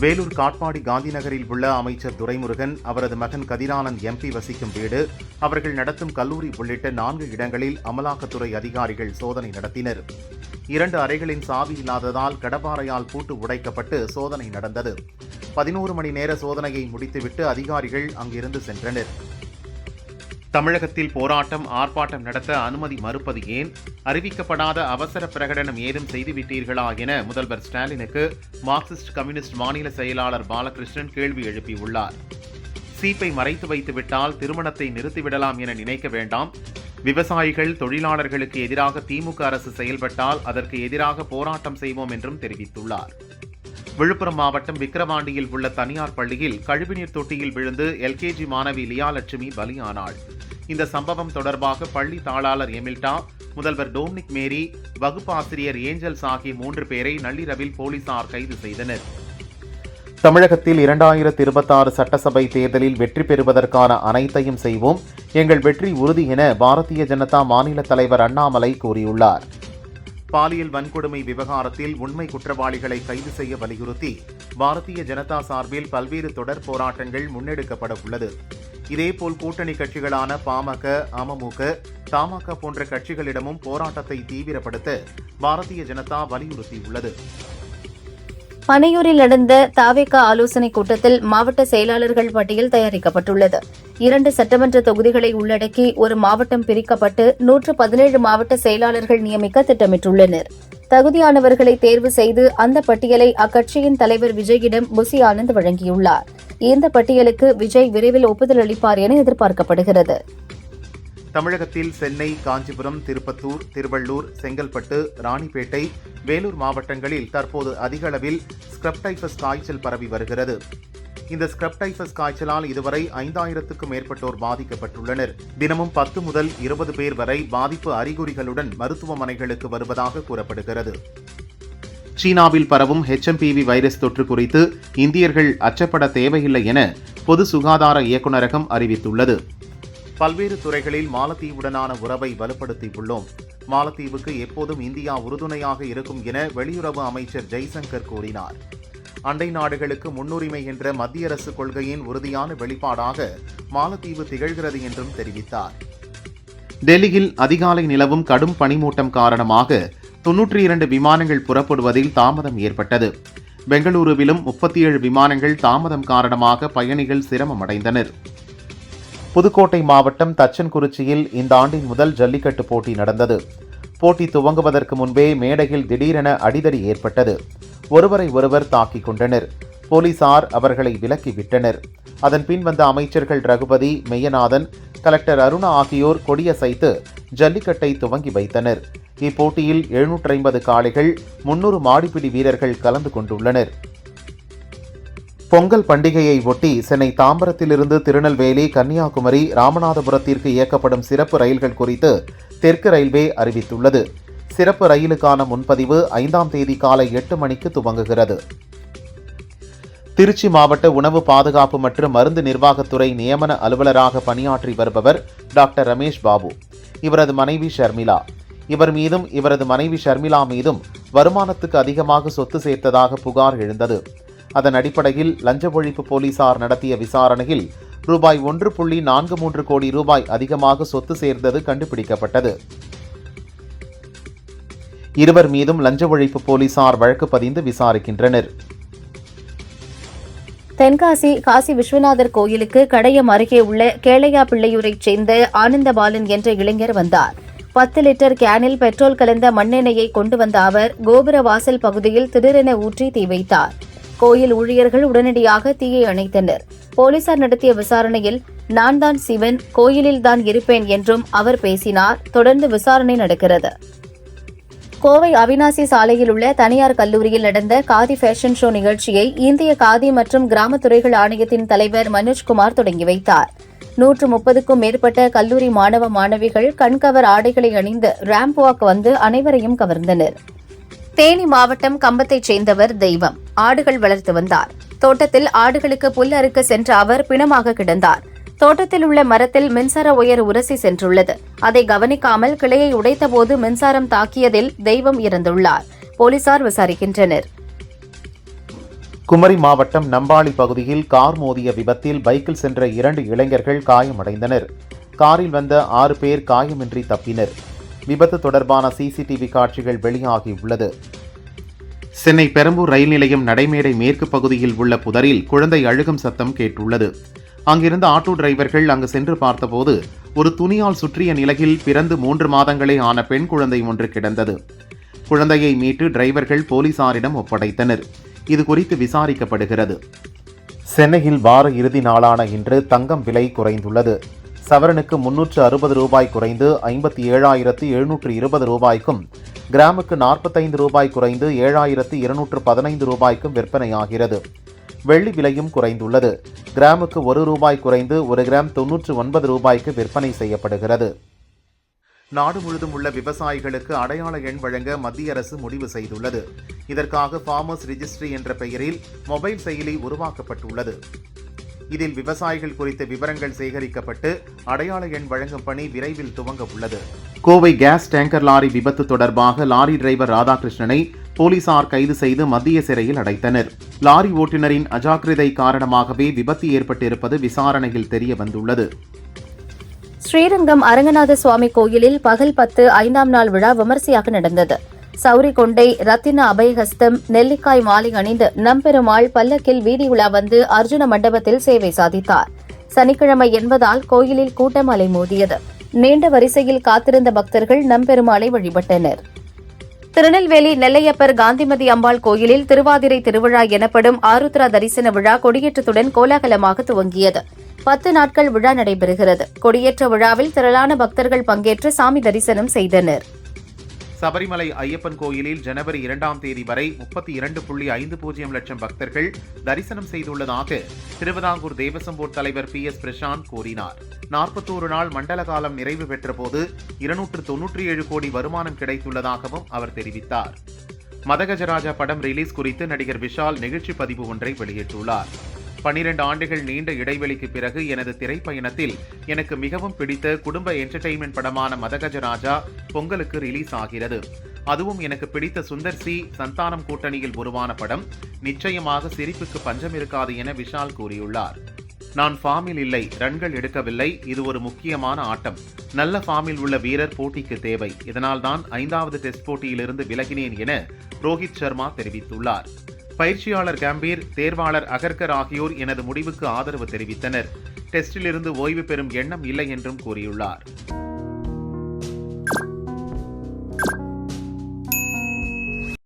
வேலூர் காட்பாடி காந்திநகரில் உள்ள அமைச்சர் துரைமுருகன் அவரது மகன் கதிரானந்த் எம்பி வசிக்கும் வீடு அவர்கள் நடத்தும் கல்லூரி உள்ளிட்ட நான்கு இடங்களில் அமலாக்கத்துறை அதிகாரிகள் சோதனை நடத்தினர். இரண்டு அறைகளின் சாவி இல்லாததால் கடப்பாறையால் பூட்டு உடைக்கப்பட்டு சோதனை நடந்தது. பதினோரு மணி நேர சோதனையை முடித்துவிட்டு அதிகாரிகள் அங்கிருந்து சென்றனர். தமிழகத்தில் போராட்டம் ஆர்ப்பாட்டம் நடத்த அனுமதி மறுப்பது ஏன்? அறிவிக்கப்படாத அவசர பிரகடனம் ஏதும் செய்துவிட்டீர்களா என முதல்வர் ஸ்டாலினுக்கு மார்க்சிஸ்ட் கம்யூனிஸ்ட் மாநில செயலாளர் பாலகிருஷ்ணன் கேள்வி எழுப்பியுள்ளார். சீப்பை மறைத்து வைத்துவிட்டால் திருமணத்தை நிறுத்திவிடலாம் என நினைக்க வேண்டாம். விவசாயிகள் தொழிலாளர்களுக்கு எதிராக திமுக அரசு செயல்பட்டால் அதற்கு எதிராக போராட்டம் செய்வோம் என்றும் தெரிவித்துள்ளார். விழுப்புரம் மாவட்டம் விக்கிரவாண்டியில் உள்ள தனியார் பள்ளியில் கழிவுநீர் தொட்டியில் விழுந்து எல்கேஜி மாணவி லியாலட்சுமி பலியானாள். இந்த சம்பவம் தொடர்பாக பள்ளி தாளாளர் எமில்டா முதல்வர் டோம்னிக் மேரி வகுப்பாசிரியர் ஏஞ்சல்ஸ் ஆகிய மூன்று பேரை நள்ளிரவில் போலீசார் கைது செய்தனர். தமிழகத்தில் இரண்டாயிரத்தி இருபத்தாறு சட்டசபை தேர்தலில் வெற்றி பெறுவதற்கான அனைத்தையும் செய்வோம் எங்கள் வெற்றி உறுதி என பாரதிய ஜனதா மாநில தலைவர் அண்ணாமலை கூறியுள்ளார். பாலியல் வன்கொடுமை விவகாரத்தில் உண்மை குற்றவாளிகளை கைது செய்ய வலியுறுத்தி பாரதிய ஜனதா சார்பில் பல்வேறு தொடர் போராட்டங்கள் முன்னெடுக்கப்பட உள்ளது. இதேபோல் கூட்டணி கட்சிகளான பாமக அமமுக தமாக போன்ற கட்சிகளிடமும் போராட்டத்தை தீவிரப்படுத்த பாரதிய ஜனதா வலியுறுத்தியுள்ளது. பனையூரில் நடந்த தாவேக ஆலோசனைக் கூட்டத்தில் மாவட்ட செயலாளர்கள் பட்டியல் தயாரிக்கப்பட்டுள்ளது. இரண்டு சட்டமன்ற தொகுதிகளை உள்ளடக்கி ஒரு மாவட்டம் பிரிக்கப்பட்டு நூற்று பதினேழு மாவட்ட செயலாளர்கள் நியமிக்க திட்டமிட்டுள்ளனர். தகுதியானவர்களை தேர்வு செய்து அந்த பட்டியலை அக்கட்சியின் தலைவர் விஜயிடம் புசி ஆனந்த் வழங்கியுள்ளார். இந்த பட்டியலுக்கு விஜய் விரைவில் ஒப்புதல் அளிப்பார் என எதிர்பார்க்கப்படுகிறது. தமிழகத்தில் சென்னை காஞ்சிபுரம் திருப்பத்தூர் திருவள்ளூர் செங்கல்பட்டு ராணிப்பேட்டை வேலூர் மாவட்டங்களில் தற்போது அதிக அளவில் ஸ்கிரப்டைபஸ் காய்ச்சல் பரவி வருகிறது. இந்த ஸ்கிரப்டைபஸ் காய்ச்சலால் இதுவரை ஐந்தாயிரத்துக்கும் மேற்பட்டோர் பாதிக்கப்பட்டுள்ளனர். தினமும் பத்து முதல் இருபது பேர் வரை பாதிப்பு அறிகுறிகளுடன் மருத்துவமனைகளுக்கு வருவதாக கூறப்படுகிறது. சீனாவில் பரவும் ஹெச்எம்பிவி வைரஸ் தொற்று குறித்து இந்தியர்கள் அச்சப்பட தேவையில்லை என பொது சுகாதார இயக்குநரகம் அறிவித்துள்ளது. பல்வேறு துறைகளில் மாலத்தீவுடனான உறவை வலுப்படுத்தியுள்ளோம். மாலத்தீவுக்கு எப்போதும் இந்தியா உறுதுணையாக இருக்கும் என வெளியுறவு அமைச்சர் ஜெய்சங்கர் கூறினார். அண்டை நாடுகளுக்கு முன்னுரிமை என்ற மத்திய அரசு கொள்கையின் உறுதியான வெளிப்பாடாக மாலத்தீவு திகழ்கிறது என்றும் தெரிவித்தார். டெல்லியில் அதிகாலை நிலவும் கடும் பனிமூட்டம் காரணமாக தொன்னூற்றி இரண்டு விமானங்கள் புறப்படுவதில் தாமதம் ஏற்பட்டது. பெங்களூருவிலும் முப்பத்தி ஏழு விமானங்கள் தாமதம் காரணமாக பயணிகள் சிரமமடைந்தனர். புதுக்கோட்டை மாவட்டம் தச்சன்குறிச்சியில் இந்த ஆண்டின் முதல் ஜல்லிக்கட்டு போட்டி நடந்தது. போட்டி துவங்குவதற்கு முன்பே மேடையில் திடீரென அடிதடி ஏற்பட்டது. ஒருவரை ஒருவர் தாக்கிக் கொண்டனர். போலீசார் அவர்களை விலக்கி விட்டனர். அதன் பின் வந்த அமைச்சர்கள் ரகுபதி மெய்யநாதன் கலெக்டர் அருணா ஆகியோர் கொடியசைத்து ஜல்லிக்கட்டை துவங்கி வைத்தனர். இப்போட்டியில் எழுநூற்றி ஐம்பது காளைகள் முன்னூறு மாடிப்பிடி வீரர்கள் கலந்து கொண்டுள்ளனர். பொங்கல் பண்டிகையை ஒட்டி சென்னை தாம்பரத்திலிருந்து திருநெல்வேலி கன்னியாகுமரி ராமநாதபுரத்திற்கு இயக்கப்படும் சிறப்பு ரயில்கள் குறித்து தெற்கு ரயில்வே அறிவித்துள்ளது. சிறப்பு ரயிலுக்கான முன்பதிவு ஐந்தாம் தேதி காலை எட்டு மணிக்கு துவங்குகிறது. திருச்சி மாவட்ட உணவு பாதுகாப்பு மற்றும் மருந்து நிர்வாகத்துறை நியமன அலுவலராக பணியாற்றி வருபவர் டாக்டர் ரமேஷ் பாபு. இவரது மனைவி ஷர்மிளா. இவர் மீதும் இவரது மனைவி ஷர்மிளா மீதும் வருமானத்துக்கு அதிகமாக சொத்து சேர்த்ததாக புகார் எழுந்தது. அதன் அடிப்படையில் லஞ்ச ஒழிப்பு போலீசார் நடத்திய விசாரணையில் ரூபாய் ஒன்று புள்ளி நான்கு மூன்று கோடி ரூபாய் அதிகமாக சொத்து சேர்ந்தது கண்டுபிடிக்கப்பட்டது. இருவர் மீதும் லஞ்ச ஒழிப்பு போலீசார் வழக்கு பதிந்து விசாரிக்கின்றனர். தென்காசி காசி விஸ்வநாதர் கோயிலுக்கு கடையம் அருகே உள்ள கேளையா பிள்ளையூரைச் சேர்ந்த ஆனந்தபாலன் என்ற இளைஞர் வந்தார். பத்து லிட்டர் கேனில் பெட்ரோல் கலந்த மண்ணெண்ணெயை கொண்டு வந்த அவர் கோபுர வாசல் பகுதியில் திடீரென ஊற்றி தீ வைத்தார். கோயில் ஊழியர்கள் உடனடியாக தீயை அணைத்தனர். போலீசார் நடத்திய விசாரணையில் நான் தான் சிவன் கோயிலில் தான் இருப்பேன் என்றும் அவர் பேசினார். தொடர்ந்து விசாரணை நடக்கிறது. கோவை அவினாசி சாலையில் உள்ள தனியார் கல்லூரியில் நடந்த காதி ஃபேஷன் ஷோ நிகழ்ச்சியை இந்திய காதி மற்றும் கிராமத்துறைகள் ஆணையத்தின் தலைவர் மனோஜ்குமார் தொடங்கி வைத்தார். நூற்று முப்பதுக்கும் மேற்பட்ட கல்லூரி மாணவ மாணவிகள் கண்கவர் ஆடைகளை அணிந்து ரேம்ப் வாக் வந்து அனைவரையும் கவர்ந்தனர். தேனி மாவட்டம் கம்பத்தைச் சேர்ந்தவர் தெய்வம். ஆடுகள் வளர்த்து வந்தார். தோட்டத்தில் ஆடுகளுக்கு புல் அறுக்க சென்ற அவர் பிணமாக கிடந்தார். தோட்டத்தில் உள்ள மரத்தில் மின்சார உயர் உரசி சென்றுள்ளது. அதை கவனிக்காமல் கிளையை உடைத்தபோது மின்சாரம் தாக்கியதில் தெய்வம் இறந்துள்ளார். போலீசார் விசாரிக்கின்றனர். குமரி மாவட்டம் நம்பாளி பகுதியில் கார் மோதிய விபத்தில் பைக்கில் சென்ற இரண்டு இளைஞர்கள் காயமடைந்தனர். காரில் வந்த ஆறு பேர் காயமின்றி தப்பினர். விபத்து தொடர்பான சிசிடிவி காட்சிகள் வெளியாகியுள்ளது. சென்னை பெரம்பூர் ரயில் நிலையம் நடைமேடை மேற்கு பகுதியில் உள்ள புதரில் குழந்தை அழுகும் சத்தம் கேட்டுள்ளது. அங்கிருந்த ஆட்டோ டிரைவர்கள் அங்கு சென்று பார்த்தபோது ஒரு துணியால் சுற்றிய நிலையில் பிறந்து மூன்று மாதங்களே ஆன பெண் குழந்தை ஒன்று கிடந்தது. குழந்தையை மீட்டு டிரைவர்கள் போலீசாரிடம் ஒப்படைத்தனர். இது குறித்து விசாரிக்கப்படுகிறது. சென்னையில் வார இறுதி நாளான இன்று தங்கம் விலை குறைந்துள்ளது. சவரனுக்கு முன்னூற்று அறுபது ரூபாய் குறைந்து ஐம்பத்தி ஏழாயிரத்து எழுநூற்று இருபது ரூபாய்க்கும் கிராமுக்கு நாற்பத்தைந்து ரூபாய் குறைந்து ஏழாயிரத்து இருநூற்று பதினைந்து ரூபாய்க்கும் விற்பனையாகிறது. வெள்ளி விலையும் குறைந்துள்ளது. கிராமுக்கு ஒரு ரூபாய் குறைந்து ஒரு கிராம் தொன்னூற்று ஒன்பது ரூபாய்க்கு விற்பனை செய்யப்படுகிறது. நாடு முழுதும் உள்ள விவசாயிகளுக்கு அடையாள எண் வழங்க மத்திய அரசு முடிவு செய்துள்ளது. இதற்காக ஃபார்மர்ஸ் ரிஜிஸ்ட்ரி என்ற பெயரில் மொபைல் செயலி உருவாக்கப்பட்டுள்ளது. இதில் விவசாயிகள் குறித்த விவரங்கள் சேகரிக்கப்பட்டு அடையாள எண் வழங்கும் பணி விரைவில் துவங்க உள்ளது. கோவை கேஸ் டேங்கர் லாரி விபத்து தொடர்பாக லாரி டிரைவர் ராதாகிருஷ்ணனை போலீசார் கைது செய்து மத்திய சிறையில் அடைத்தனர். லாரி ஓட்டுநரின் அஜாக்கிரதை காரணமாகவே விபத்து ஏற்பட்டிருப்பது விசாரணையில் தெரிய வந்துள்ளது. ஸ்ரீரங்கம் அரங்கநாத சுவாமி கோயிலில் பகல் பத்து ஐந்தாம் நாள் விழா விமரிசையாக நடந்தது. சௌரி கொண்டை ரத்தின அபயஹஸ்தம் நெல்லிக்காய் மாலை அணிந்து நம்பெருமாள் பல்லக்கில் வீதி உலா வந்து அர்ஜுன மண்டபத்தில் சேவை சாதித்தார். சனிக்கிழமை என்பதால் கோயிலில் கூட்டம் அலைமோதியது நீண்ட வரிசையில் காத்திருந்த பக்தர்கள் நம்பெருமாளை வழிபட்டனர். திருநெல்வேலி நெல்லையப்பர் காந்திமதி அம்பாள் கோயிலில் திருவாதிரை திருவிழா எனப்படும் ஆருத்ரா தரிசன விழா கொடியேற்றத்துடன் கோலாகலமாக துவங்கியது. பத்து நாட்கள் விழா நடைபெறுகிறது. கொடியேற்ற விழாவில் திரளான பக்தர்கள் பங்கேற்று சாமி தரிசனம் செய்தனர். சபரிமலை ஐயப்பன் கோயிலில் ஜனவரி இரண்டாம் தேதி வரை முப்பத்தி இரண்டு புள்ளி ஐந்து பூஜ்ஜியம் லட்சம் பக்தர்கள் தரிசனம் செய்துள்ளதாக திருவிதாங்கூர் தேவசம் போர்ட் தலைவர் பி எஸ் பிரசாந்த் கூறினார். நாற்பத்தோரு நாள் மண்டல காலம் நிறைவு பெற்றபோது இருநூற்று தொன்னூற்றி ஏழு கோடி வருமானம் கிடைத்துள்ளதாகவும் அவர் தெரிவித்தார். மதகஜராஜா படம் ரிலீஸ் குறித்து நடிகர் விஷால் நிகழ்ச்சி பதிவு ஒன்றை வெளியிட்டுள்ளார். பனிரெண்டு ஆண்டுகள் நீண்ட இடைவெளிக்கு பிறகு எனது திரைப்பயணத்தில் எனக்கு மிகவும் பிடித்த குடும்ப என்டர்டெயின்மெண்ட் படமான மதகஜராஜா பொங்கலுக்கு ரிலீஸ் ஆகிறது. அதுவும் எனக்கு பிடித்த சுந்தர் சி சந்தானம் கூட்டணியில் உருவான படம். நிச்சயமாக சிரிப்புக்கு பஞ்சம் இருக்காது என விஷால் கூறியுள்ளார். நான் ஃபார்மில் இல்லை ரன்கள் எடுக்கவில்லை இது ஒரு முக்கியமான ஆட்டம். நல்ல ஃபார்மில் உள்ள வீரர் போட்டிக்கு தேவை. இதனால்தான் ஐந்தாவது டெஸ்ட் போட்டியிலிருந்து விலகினேன் என ரோஹித் சர்மா தெரிவித்துள்ளார். பயிற்சியாளர் கம்பீர் தேர்வாளர் அகர்கர் ஆகியோர் எனது முடிவுக்கு ஆதரவு தெரிவித்தனர். டெஸ்டிலிருந்து ஓய்வு பெறும் எண்ணம் இல்லை என்றும் கூறியுள்ளார்.